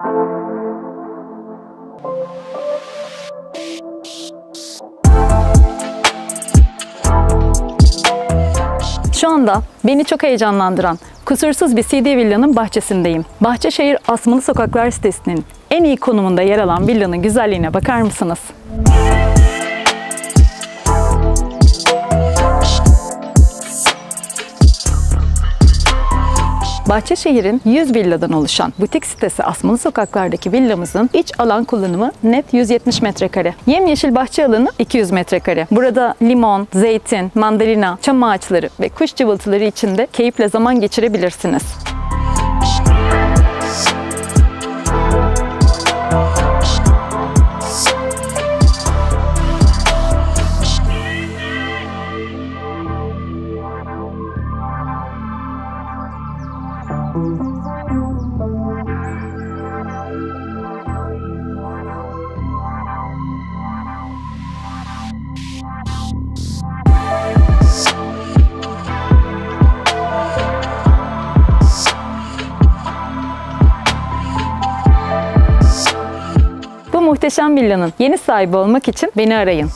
Şu anda beni çok heyecanlandıran kusursuz bir CD villanın bahçesindeyim. Bahçeşehir Asmalı Sokaklar sitesinin en iyi konumunda yer alan villanın güzelliğine bakar mısınız? Bahçeşehir'in 100 villadan oluşan butik sitesi Asmalı Sokaklar'daki villamızın iç alan kullanımı net 170 metrekare. Yemyeşil bahçe alanı 200 metrekare. Burada limon, zeytin, mandalina, çam ağaçları ve kuş cıvıltıları içinde keyifle zaman geçirebilirsiniz. Bu muhteşem villanın yeni sahibi olmak için beni arayın.